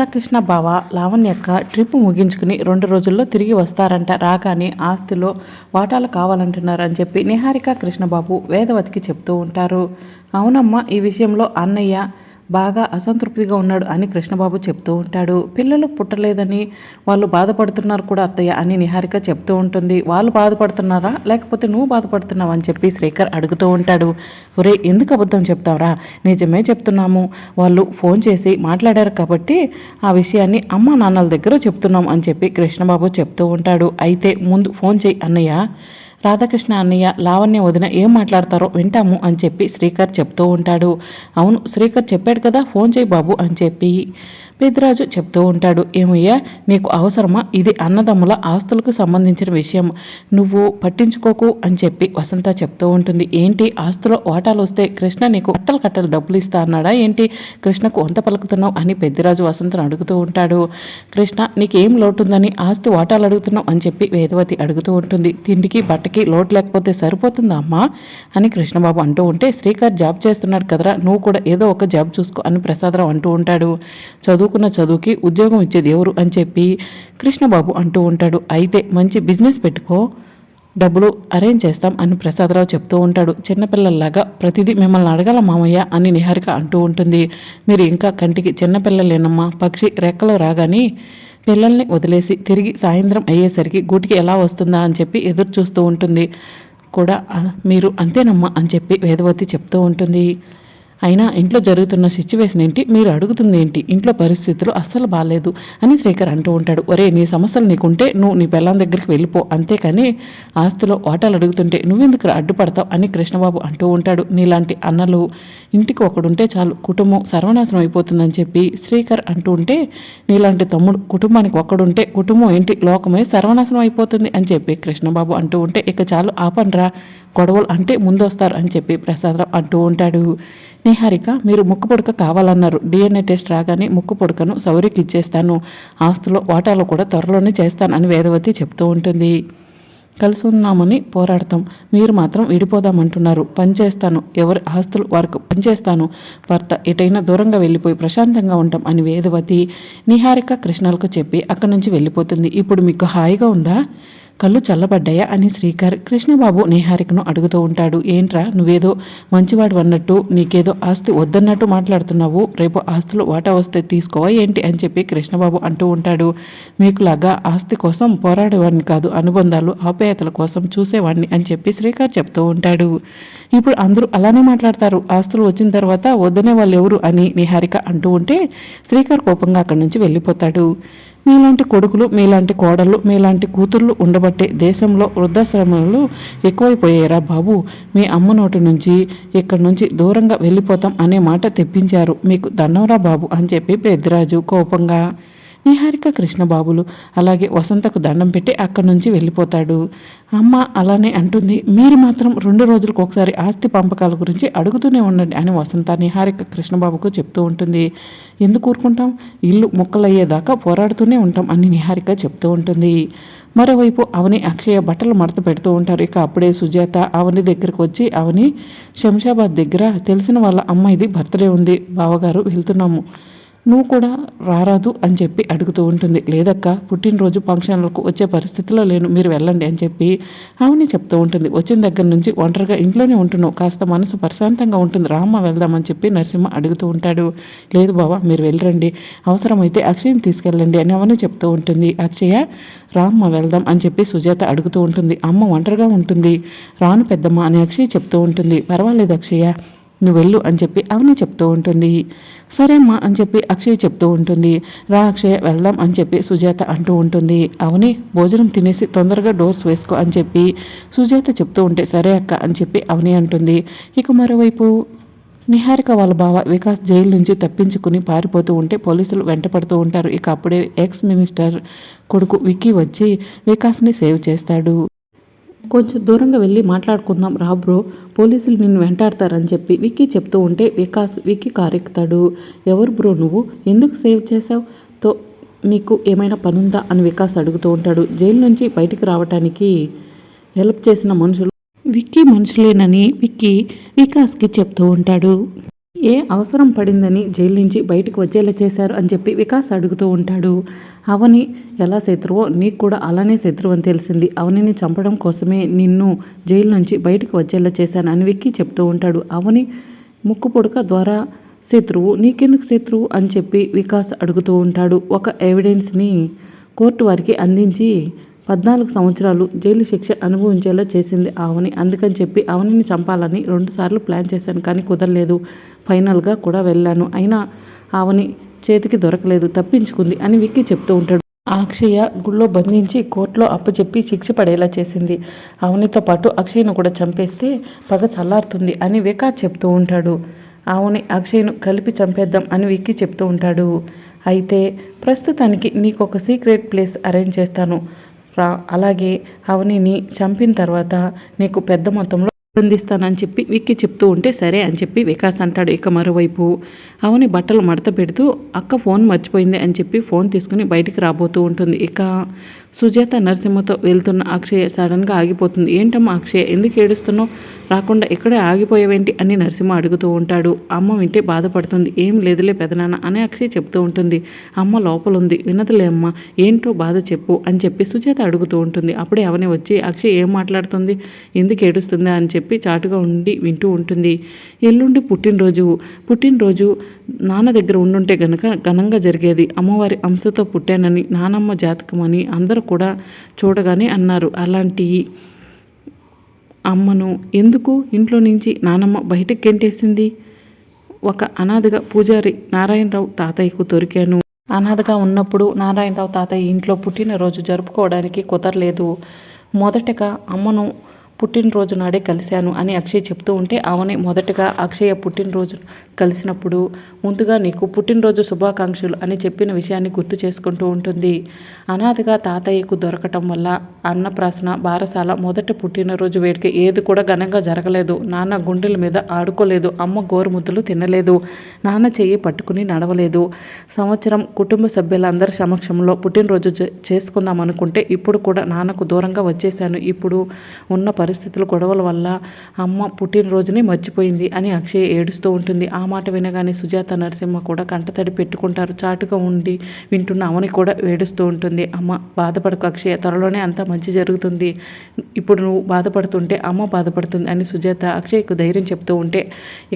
రాధాకృష్ణ బావ లావణ్యక్క ట్రిప్ ముగించుకుని రెండు రోజుల్లో తిరిగి వస్తారంట. రాగానే ఆస్తిలో వాటాలు కావాలంటున్నారు అని చెప్పి నిహారిక కృష్ణబాబు వేదవతికి చెప్తూ ఉంటారు. అవునమ్మా ఈ విషయంలో అన్నయ్య బాగా అసంతృప్తిగా ఉన్నాడు అని కృష్ణబాబు చెప్తూ ఉంటాడు. పిల్లలు పుట్టలేదని వాళ్ళు బాధపడుతున్నారు కూడా అత్తయ్య అని నిహారిక చెప్తూ ఉంటుంది. వాళ్ళు బాధపడుతున్నారా? లేకపోతే నువ్వు బాధపడుతున్నావు అని చెప్పి శ్రీకర్ అడుగుతూ ఉంటాడు. ఒరే ఎందుకు అబద్ధం చెప్తావురా? నిజమే చెప్తున్నాము. వాళ్ళు ఫోన్ చేసి మాట్లాడారు కాబట్టి ఆ విషయాన్ని అమ్మా నాన్నల దగ్గర చెప్తున్నాం అని చెప్పి కృష్ణబాబు చెప్తూ ఉంటాడు. అయితే ముందు ఫోన్ చేయి అన్నయ్య. రాధాకృష్ణ అన్నయ్య లావణ్య వదిన ఏం మాట్లాడతారో వింటాము అని చెప్పి శ్రీకర్ చెప్తూ ఉంటాడు. అవును శ్రీకర్ చెప్పాడు కదా ఫోన్ చేయి బాబు అని చెప్పి. పెద్దరాజు చెప్తూ ఉంటాడు ఏమయ్యా నీకు అవసరమా? ఇది అన్నదమ్ముల ఆస్తులకు సంబంధించిన విషయం. నువ్వు పట్టించుకోకు అని చెప్పి వసంత చెప్తూ ఉంటుంది. ఏంటి ఆస్తులో వాటాలు వస్తే కృష్ణ నీకు కట్టలు కట్టలు డబ్బులు ఇస్తా అన్నాడా? ఏంటి కృష్ణకు వంత పలుకుతున్నావు? అని పెద్దిరాజు వసంతను అడుగుతూ ఉంటాడు. కృష్ణ నీకేం లోటుందని ఆస్తి వాటాలు అడుగుతున్నావు? అని చెప్పి వేదవతి అడుగుతూ ఉంటుంది. తిండికి బట్టకి లోటు లేకపోతే సరిపోతుందా అమ్మా? అని కృష్ణబాబు అంటూ ఉంటే శ్రీకర్ జాబ్ చేస్తున్నాడు కదరా నువ్వు కూడా ఏదో ఒక జాబ్ చూసుకో అని ప్రసాదరావు అంటూ ఉంటాడు. చదువు చదువుకున్న చదువుకి ఉద్యోగం ఇచ్చేది ఎవరు అని చెప్పి కృష్ణబాబు అంటూ ఉంటాడు. అయితే మంచి బిజినెస్ పెట్టుకో డబ్బులు అరేంజ్ చేస్తాం అని ప్రసాదరావు చెప్తూ ఉంటాడు. చిన్నపిల్లల్లాగా ప్రతిదీ మిమ్మల్ని అడగల మామయ్య అని నిహారిక అంటూ ఉంటుంది. మీరు ఇంకా కంటికి చిన్నపిల్లలేనమ్మా పక్షి రెక్కలు రాగానే పిల్లల్ని వదిలేసి తిరిగి సాయంత్రం అయ్యేసరికి గూటికి ఎలా వస్తుందా అని చెప్పి ఎదురు చూస్తూ ఉంటుంది. కూడా మీరు అంతేనమ్మా అని చెప్పి వేదవతి చెప్తూ ఉంటుంది. అయినా ఇంట్లో జరుగుతున్న సిచ్యువేషన్ ఏంటి? మీరు అడుగుతుంది ఏంటి? ఇంట్లో పరిస్థితులు అస్సలు బాగాలేదు అని శ్రీకర్ అంటూ ఉంటాడు. ఒరే నీ సమస్యలు నీకుంటే నువ్వు నీ పిల్లం దగ్గరికి వెళ్ళిపో. అంతేకాని ఆస్తిలో వాటాలు అడుగుతుంటే నువ్వెందుకు అడ్డుపడతావు అని కృష్ణబాబు అంటూ ఉంటాడు. నీలాంటి అన్నలు ఇంటికి ఒకడుంటే చాలు. కుటుంబం సర్వనాశనం అయిపోతుందని చెప్పి శ్రీకర్ అంటూ ఉంటే నీలాంటి తమ్ముడు కుటుంబానికి ఒక్కడుంటే కుటుంబం ఏంటి? లోకమే సర్వనాశనం అయిపోతుంది అని చెప్పి కృష్ణబాబు అంటూ ఉంటే ఇక చాలు ఆపండ్రా గొడవలు అంటే ముందొస్తారు అని చెప్పి ప్రసాదరావు అంటూ ఉంటాడు. నిహారిక మీరు ముక్కు పుడక కావాలన్నారు. డిఎన్ఏ టెస్ట్ రాగానే ముక్కు పుడకను సౌరికి ఇచ్చేస్తాను. ఆస్తులో వాటాలు కూడా త్వరలోనే చేస్తాను అని వేదవతి చెప్తూ ఉంటుంది. కలిసి ఉన్నామని పోరాడతాం. మీరు మాత్రం విడిపోదామంటున్నారు. పనిచేస్తాను ఎవరి ఆస్తులు వారికి పనిచేస్తాను భర్త ఎటైనా దూరంగా వెళ్ళిపోయి ప్రశాంతంగా ఉంటాం అని వేదవతి నిహారిక కృష్ణలకు చెప్పి అక్కడి నుంచి వెళ్ళిపోతుంది. ఇప్పుడు మీకు హాయిగా ఉందా? కళ్ళు చల్లబడ్డాయా అని శ్రీకర్ కృష్ణబాబు నిహారికను అడుగుతూ ఉంటాడు. ఏంట్రా నువ్వేదో మంచివాడు అన్నట్టు నీకేదో ఆస్తి వద్దన్నట్టు మాట్లాడుతున్నావు. రేపు ఆస్తులు వాటా వస్తే తీసుకోవా ఏంటి అని చెప్పి కృష్ణబాబు అంటూ ఉంటాడు. మీకులాగా ఆస్తి కోసం పోరాడేవాడిని కాదు అనుబంధాలు ఆప్యాయతల కోసం చూసేవాడిని అని చెప్పి శ్రీకర్ చెప్తూ ఉంటాడు. ఇప్పుడు అందరూ అలానే మాట్లాడతారు. ఆస్తులు వచ్చిన తర్వాత వద్దనే వాళ్ళు ఎవరు అని నిహారిక అంటూ ఉంటే శ్రీకర్ కోపంగా అక్కడి నుంచి వెళ్ళిపోతాడు. మీలాంటి కొడుకులు మీలాంటి కోడళ్ళు మీలాంటి కూతుర్లు ఉండబట్టే దేశంలో వృద్ధాశ్రమాలు ఎక్కువైపోయారా బాబు. మీ అమ్మ నోటి నుంచి ఇక్కడి నుంచి దూరంగా వెళ్ళిపోతాం అనే మాట తెప్పించారు. మీకు దండంరా బాబు అని చెప్పి పెద్దిరాజు కోపంగా నిహారిక కృష్ణబాబులు అలాగే వసంతకు దండం పెట్టి అక్కడి నుంచి వెళ్ళిపోతాడు. అమ్మ అలానే అంటుంది మీరు మాత్రం రెండు రోజులకు ఒకసారి ఆస్తి పంపకాల గురించి అడుగుతూనే ఉండండి అని వసంత నిహారిక కృష్ణబాబుకు చెప్తూ ఉంటుంది. ఎందుకు ఊరుకుంటాం? ఇల్లు ముక్కలయ్యేదాకా పోరాడుతూనే ఉంటాం అని నిహారిక చెప్తూ ఉంటుంది. మరోవైపు అవని అక్షయ బట్టలు మడత పెడుతూ ఉంటారు. ఇక అప్పుడే సుజాత అవని దగ్గరకు వచ్చి అవని శంషాబాద్ దగ్గర తెలిసిన వాళ్ళ అమ్మాయిది బర్త్డే ఉంది బావగారు వెళ్తున్నాము. నువ్వు కూడా రారాదు అని చెప్పి అడుగుతూ ఉంటుంది. లేదక్క పుట్టినరోజు ఫంక్షన్లకు వచ్చే పరిస్థితిలో లేను మీరు వెళ్ళండి అని చెప్పి ఆమెని చెప్తూ ఉంటుంది. వచ్చిన దగ్గర నుంచి ఒంటరిగా ఇంట్లోనే ఉంటున్నావు కాస్త మనసు ప్రశాంతంగా ఉంటుంది. రామ్మ వెళ్దామని చెప్పి నరసింహ అడుగుతూ ఉంటాడు. లేదు బావా మీరు వెళ్ళరండి. అవసరమైతే అక్షయని తీసుకెళ్ళండి అని అవని చెప్తూ ఉంటుంది. అక్షయ రామ్మ వెళ్దాం అని చెప్పి సుజాత అడుగుతూ ఉంటుంది. అమ్మ ఒంటరిగా ఉంటుంది. రాను పెద్దమ్మ అని అక్షయ్ చెప్తూ ఉంటుంది. పర్వాలేదు అక్షయ. నువ్వు వెళ్ళు అని చెప్పి అవని చెప్తూ ఉంటుంది. సరే అమ్మా అని చెప్పి అక్షయ్ చెప్తూ ఉంటుంది. రా అక్షయ్ వెళ్దాం అని చెప్పి సుజాత అంటూ ఉంటుంది. అవని భోజనం తినేసి తొందరగా డోర్స్ వేసుకో అని చెప్పి సుజాత చెప్తూ ఉంటే సరే అక్క అని చెప్పి అవని అంటుంది. ఇక మరోవైపు నిహారిక వాళ్ళ బావ వికాస్ జైలు నుంచి తప్పించుకుని పారిపోతూ ఉంటే పోలీసులు వెంటపడుతూ ఉంటారు. ఇక అప్పుడే ఎక్స్ మినిస్టర్ కొడుకు విక్కీ వచ్చి వికాస్ని సేవ్ చేస్తాడు. కొంచెం దూరంగా వెళ్ళి మాట్లాడుకుందాం. రా బ్రో. పోలీసులు నిన్ను వెంటాడతారని చెప్పి విక్కీ చెప్తూ ఉంటే వికాస్ విక్కీ కారెక్కుతాడు. ఎవరు బ్రో నువ్వు? ఎందుకు సేవ్ చేసావు తో నీకు ఏమైనా పనుందా? అని వికాస్ అడుగుతూ ఉంటాడు. జైలు నుంచి బయటికి రావటానికి హెల్ప్ చేసిన మనుషులు. విక్కీ మనుషులేనని విక్కీ వికాస్కి చెప్తూ ఉంటాడు. ఏ అవసరం పడిందని జైలు నుంచి బయటకు వచ్చేలా చేశారు అని చెప్పి వికాస్ అడుగుతూ ఉంటాడు. అవని ఎలా శత్రువో నీకు కూడా అలానే శత్రువు అని తెలిసింది. అవనిని చంపడం కోసమే నిన్ను జైలు నుంచి బయటకు వచ్చేలా చేశాను అని విక్కి చెప్తూ ఉంటాడు. అవని ముక్కు పుడక ద్వారా శత్రువు నీకెందుకు శత్రువు? అని చెప్పి వికాస్ అడుగుతూ ఉంటాడు. ఒక ఎవిడెన్స్ని కోర్టు వారికి అందించి పద్నాలుగు సంవత్సరాలు జైలు శిక్ష అనుభవించేలా చేసింది ఆవని అందుకని చెప్పి ఆవనిని చంపాలని రెండుసార్లు ప్లాన్ చేశాను కానీ కుదరలేదు. ఫైనల్గా కూడా వెళ్ళాను. అయినా ఆవని చేతికి దొరకలేదు తప్పించుకుంది అని విక్కి చెప్తూ ఉంటాడు. అక్షయ గుళ్ళో బంధించి కోర్టులో అప్పచెప్పి శిక్ష పడేలా చేసింది. అవనితో పాటు అక్షయ్ను కూడా చంపేస్తే పగ చల్లారుతుంది అని వికాస్ చెప్తూ ఉంటాడు. అవుని అక్షయ్ను కలిపి చంపేద్దాం అని విక్కి చెప్తూ ఉంటాడు. అయితే ప్రస్తుతానికి నీకు ఒక సీక్రెట్ ప్లేస్ అరేంజ్ చేస్తాను. రా అలాగే అవనిని చంపిన తర్వాత నీకు పెద్ద మొత్తంలో అందిస్తానని చెప్పి విక్కి చెప్తూ ఉంటే సరే అని చెప్పి వికాస్ అంటాడు. ఇక మరోవైపు అవని బట్టలు మడత పెడుతూ అక్క ఫోన్ మర్చిపోయింది అని చెప్పి ఫోన్ తీసుకుని బయటికి రాబోతూ ఉంటుంది. ఇక సుజాత నరసింహతో వెళ్తున్న అక్షయ సడన్గా ఆగిపోతుంది. ఏంటమ్మా అక్షయ ఎందుకు ఏడుస్తున్నావు? రాకుండా ఇక్కడే ఆగిపోయావేంటి? అని నరసింహ అడుగుతూ ఉంటాడు. అమ్మ వింటే బాధపడుతుంది. ఏం లేదులే పెదనాన్న అని అక్షయ్ చెప్తూ ఉంటుంది. అమ్మ లోపల ఉంది వినదులే అమ్మ. ఏంటో బాధ చెప్పు అని చెప్పి సుజాత అడుగుతూ ఉంటుంది. అప్పుడే అవని వచ్చి అక్షయ్ ఏం మాట్లాడుతుంది? ఎందుకు ఏడుస్తుందా? అని చెప్పి చాటుగా ఉండి వింటూ ఉంటుంది. ఎల్లుండి పుట్టినరోజు. పుట్టినరోజు నాన్న దగ్గర ఉండుంటే గనక ఘనంగా జరిగేది. అమ్మవారి అంశతో పుట్టానని నానమ్మ జాతకం అని అందరూ కూడా చూడగానే అన్నారు అలాంటి అమ్మను ఎందుకు ఇంట్లో నుంచి నానమ్మ బయటకు గెంటేసింది? ఒక అనాథగా పూజారి నారాయణరావు తాతయ్యకు దొరికాను. అనాథగా ఉన్నప్పుడు నారాయణరావు తాతయ్య ఇంట్లో పుట్టినరోజు జరుపుకోవడానికి కుదరలేదు. మొదటగా అమ్మను పుట్టినరోజు నాడే కలిశాను అని అక్షయ్ చెప్తూ ఉంటే అవని మొదటగా అక్షయ పుట్టినరోజు కలిసినప్పుడు ముందుగా నీకు పుట్టినరోజు శుభాకాంక్షలు అని చెప్పిన విషయాన్ని గుర్తు చేసుకుంటూ ఉంటుంది. అనాథగా తాతయ్యకు దొరకటం వల్ల అన్నప్రాసన బారసాల మొదటి పుట్టినరోజు వేడికి ఏది కూడా ఘనంగా జరగలేదు. నాన్న గుండెల మీద ఆడుకోలేదు. అమ్మ గోరుముద్దలు తినలేదు. నాన్న చెయ్యి పట్టుకుని నడవలేదు. సంవత్సరం కుటుంబ సభ్యులందరి సమక్షంలో పుట్టినరోజు చేసుకుందాం అనుకుంటే ఇప్పుడు కూడా నాన్నకు దూరంగా వచ్చేసాను ఇప్పుడు ఉన్న పరిస్థితుల గొడవల వల్ల అమ్మ పుట్టినరోజునే మర్చిపోయింది అని అక్షయ్ ఏడుస్తూ ఉంటుంది. ఆ మాట వినగానే సుజాత నరసింహ కూడా కంటతడి పెట్టుకుంటారు. చాటుగా ఉండి వింటున్న అమ్మని కూడా ఏడుస్తూ ఉంటుంది. అమ్మ బాధపడకు అక్షయ త్వరలోనే అంతా మంచి జరుగుతుంది. ఇప్పుడు నువ్వు బాధపడుతుంటే అమ్మ బాధపడుతుంది అని సుజాత అక్షయ్కు ధైర్యం చెప్తూ ఉంటే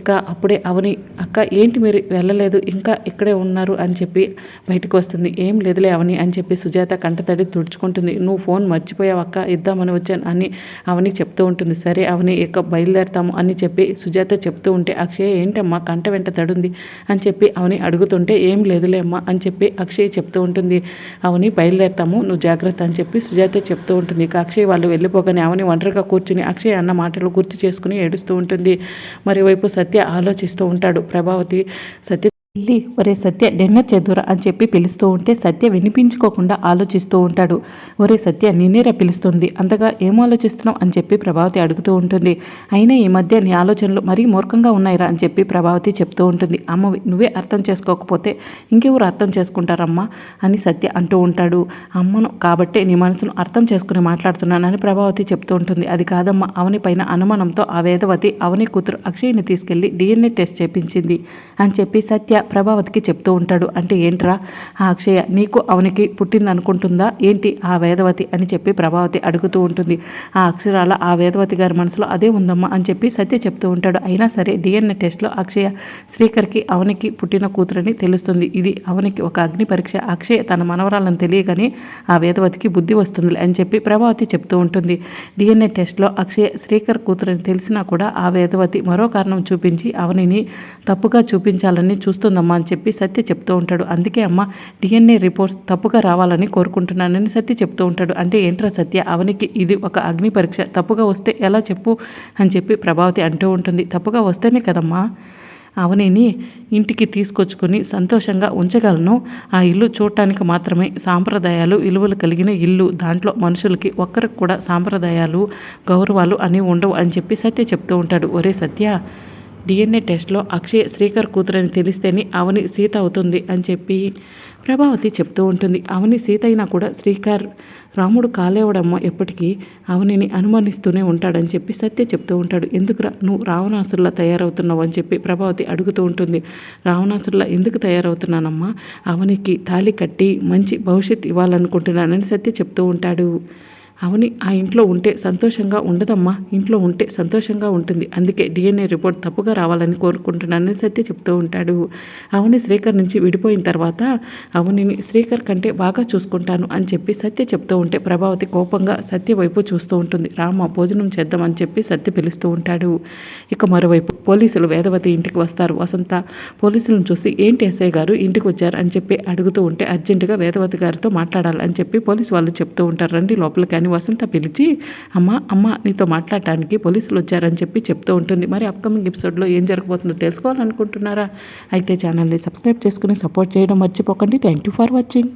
ఇక అప్పుడే అవని అక్క ఏంటి మీరు వెళ్ళలేదు? ఇంకా ఇక్కడే ఉన్నారు అని చెప్పి బయటకు వస్తుంది. ఏం లేదులే అవని అని చెప్పి సుజాత కంటతడి తుడుచుకుంటుంది. నువ్వు ఫోన్ మర్చిపోయావు అక్క ఇద్దామని వచ్చాను అని అవని చెప్తూ ఉంటుంది. సరే అవని ఇక బయలుదేరతాము అని చెప్పి సుజాత చెప్తూ ఉంటే అక్షయ్ ఏంటమ్మా కంట వెంట తడుంది? అని చెప్పి అవని అడుగుతుంటే ఏం లేదులే అమ్మా అని చెప్పి అక్షయ్ చెప్తూ ఉంటుంది. అవని బయలుదేరతాము నువ్వు జాగ్రత్త అని చెప్పి సుజాత చెప్తూ ఉంటుంది. ఇక అక్షయ్ వాళ్ళు వెళ్ళిపోగానే అవని ఒంటరిగా కూర్చుని అక్షయ్ అన్న మాటలు గుర్తు చేసుకుని ఏడుస్తూ ఉంటుంది. మరోవైపు సత్య ఆలోచిస్తూ ఉంటాడు. ప్రభావతి సత్య వెళ్ళి ఒరే సత్య డిన్నర్ చేద్దురా అని చెప్పి పిలుస్తూ ఉంటే సత్య వినిపించుకోకుండా ఆలోచిస్తూ ఉంటాడు. ఒరే సత్య నిన్నేరా పిలుస్తుంది? అంతగా ఏం ఆలోచిస్తున్నావు? అని చెప్పి ప్రభావతి అడుగుతూ ఉంటుంది. అయినా ఈ మధ్య నీ ఆలోచనలు మరీ మూర్ఖంగా ఉన్నాయిరా అని చెప్పి ప్రభావతి చెప్తూ ఉంటుంది. అమ్మ నువ్వే అర్థం చేసుకోకపోతే ఇంకెవరు అర్థం చేసుకుంటారమ్మా? అని సత్య అంటూ ఉంటాడు. అమ్మను కాబట్టే నీ మనసును అర్థం చేసుకుని మాట్లాడుతున్నానని ప్రభావతి చెప్తూ ఉంటుంది. అది కాదమ్మా అవని పైన అనుమానంతో ఆ వేదవతి అవని కూతురు అక్షయ్ని తీసుకెళ్ళి డిఎన్ఏ టెస్ట్ చేపించింది అని చెప్పి సత్య ప్రభావతికి చెప్తూ ఉంటాడు. అంటే ఏంట్రా? ఆ అక్షయ నీకు అవనికి పుట్టింది అనుకుంటుందా ఏంటి ఆ వేదవతి? అని చెప్పి ప్రభావతి అడుగుతూ ఉంటుంది. ఆ అక్షరాల ఆ వేదవతి గారి మనసులో అదే ఉందమ్మా అని చెప్పి సత్య చెప్తూ ఉంటాడు. అయినా సరే డిఎన్ఏ టెస్ట్లో అక్షయ శ్రీకర్కి అవనికి పుట్టిన కూతురని తెలుస్తుంది. ఇది అవనికి ఒక అగ్ని పరీక్ష. అక్షయ తన మనవరాలను తెలియగానే ఆ వేదవతికి బుద్ధి వస్తుంది అని చెప్పి ప్రభావతి చెప్తూ ఉంటుంది. డిఎన్ఏ టెస్ట్లో అక్షయ శ్రీకర్ కూతురని తెలిసినా కూడా ఆ వేదవతి మరో కారణం చూపించి అవనిని తప్పుగా చూపించాలని చూస్తుంది. వస్తుందమ్మా అని చెప్పి సత్య చెప్తూ ఉంటాడు. అందుకే అమ్మ డిఎన్ఏ రిపోర్ట్స్ తప్పుగా రావాలని కోరుకుంటున్నానని సత్య చెప్తూ ఉంటాడు. అంటే ఏంట్రా సత్య అవనికి ఇది ఒక అగ్ని పరీక్ష. తప్పుగా వస్తే ఎలా చెప్పు అని చెప్పి ప్రభావతి అంటూ ఉంటుంది. తప్పుగా వస్తేనే కదమ్మా. అవనిని ఇంటికి తీసుకొచ్చుకొని సంతోషంగా ఉంచగలను. ఆ ఇల్లు చూడటానికి మాత్రమే సాంప్రదాయాలు విలువలు కలిగిన ఇల్లు. దాంట్లో మనుషులకి ఒక్కరికి కూడా సాంప్రదాయాలు గౌరవాలు అని ఉండవు అని చెప్పి సత్య చెప్తూ ఉంటాడు. ఒరే సత్య డిఎన్ఏ టెస్ట్లో అక్షయ్ శ్రీకర్ కూతురని తెలిస్తేనే అవని సీత అవుతుంది అని చెప్పి ప్రభావతి చెప్తూ ఉంటుంది. అవని సీత అయినా కూడా శ్రీకర్ రాముడు కాలేవడమ్మ ఎప్పటికీ అవనిని అనుమానిస్తూనే ఉంటాడని చెప్పి సత్య చెప్తూ ఉంటాడు. ఎందుకురా నువ్వు రావణాసురులా తయారవుతున్నావు అని చెప్పి ప్రభావతి అడుగుతూ ఉంటుంది. రావణాసురులా ఎందుకు తయారవుతున్నానమ్మా? అవనికి తాళి కట్టి మంచి భవిష్యత్తు ఇవ్వాలనుకుంటున్నానని సత్య చెప్తూ ఉంటాడు. అవని ఆ ఇంట్లో ఉంటే సంతోషంగా ఉండదమ్మా ఇంట్లో ఉంటే సంతోషంగా ఉంటుంది. అందుకే డిఎన్ఏ రిపోర్ట్ తప్పుగా రావాలని కోరుకుంటున్నానని సత్య చెప్తూ ఉంటాడు. అవని శ్రీకర్ నుంచి విడిపోయిన తర్వాత అవనిని శ్రీకర్ కంటే బాగా చూసుకుంటాను అని చెప్పి సత్య చెప్తూ ఉంటే ప్రభావతి కోపంగా సత్య వైపు చూస్తూ ఉంటుంది. రామ భోజనం చేద్దామని చెప్పి సత్య పిలుస్తూ ఉంటాడు. ఇక మరోవైపు పోలీసులు వేదవతి ఇంటికి వస్తారు. వసంత పోలీసులను చూసి ఏంటి ఎస్ఐ గారు ఇంటికి వచ్చారు? అని చెప్పి అడుగుతూ ఉంటే అర్జెంటుగా వేదవతి గారితో మాట్లాడాలి అని చెప్పి పోలీసు వాళ్ళు చెప్తూ ఉంటారు. రండి లోపలికి అని వసంత పిలిచి అమ్మ అమ్మ నీతో మాట్లాడటానికి పోలీసులు వచ్చారని చెప్పి చెప్తూ ఉంటుంది. మరి అప్కమింగ్ ఎపిసోడ్లో ఏం జరగబోతుందో తెలుసుకోవాలనుకుంటున్నారా? అయితే ఛానల్ని సబ్స్క్రైబ్ చేసుకుని సపోర్ట్ చేయడం మర్చిపోకండి. Thank you for watching